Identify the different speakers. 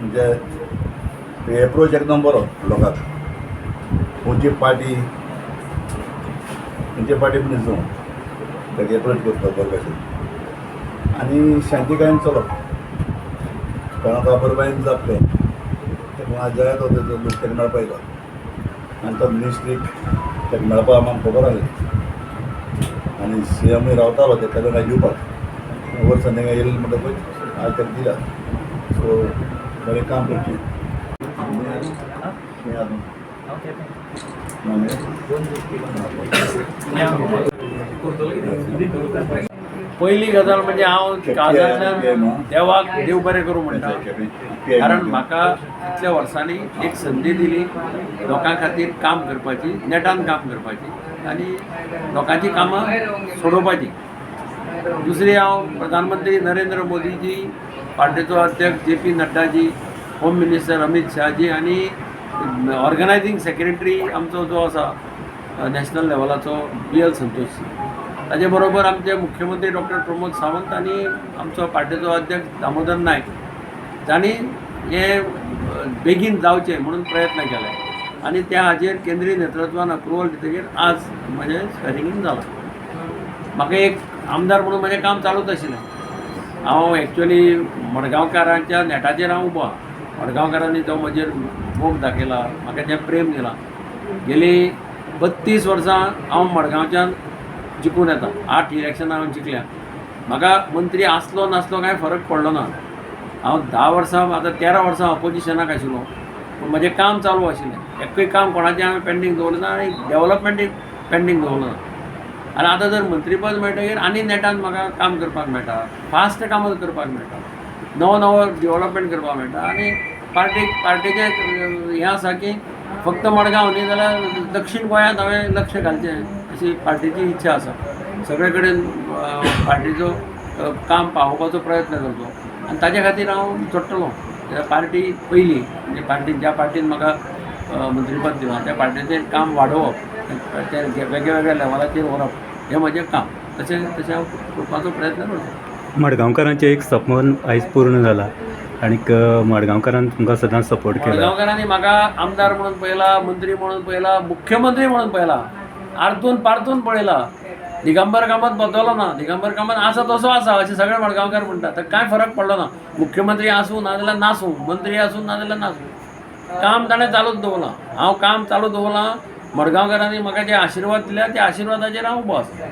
Speaker 1: म्हणजे एप्रोच एकदम बरो लोकांक खंयची पार्टी खंयची पार्टी पण दिसूं ताका एप्रोच करता बरे कशें आनी शांतीकायेन चलप कोणाक बरोबायन जातलें ते कोणाक जाय तो तेजो लोक तेका मेळपा येता आनी तो मिनिस्ट्रीक तेका मेळपा आमकां खबर आसली आनी सी एमूय रावतालो तेका ताका दिवपाक वर्सां तांकां येयलें म्हणटकूच आज ताका दिला. सो बरें काम करची
Speaker 2: पहिली गजाल म्हणजे हांव काळजांतल्यान देवाक देव बरें करूं म्हणटा कारण म्हाका इतल्या वर्सांनी एक संदी दिली लोकां खातीर काम करपाची नेटान काम करपाची आनी लोकांची कामां सोडोवपाची. दुसरी हांव प्रधानमंत्री नरेंद्र मोदीजी पार्टीचो अध्यक्ष J P Naddaji home minister Amit शहाजी आनी ऑर्गनायझींग सेक्रेटरी आमचो जो आसा नॅशनल लेवलाचो बी एल संतोष ताचे बरोबर आमचे मुख्यमंत्री डॉक्टर प्रमोद सावंत आनी आमचो पार्टीचो अध्यक्ष दामोदर नायक जाणी हे बेगीन जावचे म्हणून प्रयत्न केले आनी त्या हाजेर केंद्रीय नेतृत्वान अप्रुवल दितकीर आज म्हजें स्वेरिंगीन जालां म्हाका एक आमदार म्हणून म्हजें काम चालूच आशिल्लें हांव एक्चुअली मडगांवकारांच्या नेटाचेर हांव उबो आहा मडगांवकारांनी जो म्हजेर मोग दाखयला म्हाका जें प्रेम दिलां. गेली बत्तीस वर्सां हांव मडगांवच्यान जिखून येता आठ इलेक्शनां हांवें जिखल्या म्हाका मंत्री आसलो नासलो कांय फरक पडलो ना. हांव धा वर्सां आतां तेरा वर्सां ऑपोजिशनाक आशिल्लो पूण म्हजें काम चालू आशिल्लें एक्कूय काम कोणाचें हांवें पेंडींग दवरलें ना आनी डेवलपमेंट पेंडींग दवरलो ना आनी आतां जर मंत्रीपद मेळटकीर आनी नेटान म्हाका काम करपाक मेळटा फास्ट कामां करपाक मेळटा नवो नवो डेवलपमेंट करपाक मेळटा आनी पार्टीक पार्टीचें हें आसा की फक्त मडगांव न्ही जाल्यार दक्षीण गोंयांत हांवें लक्ष घालचें अशी पार्टीची इच्छा आसा सगळे कडेन पार्टीचो काम पावोवपाचो प्रयत्न करचो आनी ताचे खातीर हांव चडटलो. पार्टी पयली म्हणजे पार्टीन ज्या पार्टीन म्हाका मंत्रीपद दिलां त्या पार्टीचें काम वाडोवप तें वेगळ्या वेगळ्या लेवलाचेर व्हरप हें म्हजें काम. तशें तशें हांव करपाचो प्रयत्न करतां.
Speaker 3: मडगांवकारांचें एक सपन आयज पूर्ण जालां आनीक मडगांवकारान तुमकां सदांच सपोर्ट केला.
Speaker 2: मडगांवकारांनी म्हाका आमदार म्हणून पळयला मंत्री म्हणून पळयला मुख्यमंत्री म्हणून पळयला आरतून पारतून पळयला दिगंबर कामत बदललो ना दिगंबर कामत आसा तसो आसा अशें सगळे मडगांवकार म्हणटा तर कांय फरक पडलो ना? मुख्यमंत्री आसूं ना जाल्यार नासूं मंत्री आसूं ना जाल्यार नासूं काम ताणें चालूच दवरलां हांव काम चालू दवरलां मडगांवकारांनी म्हाका जे आशिर्वाद दिल्या त्या आशिर्वादाचेर हांव उबो आसा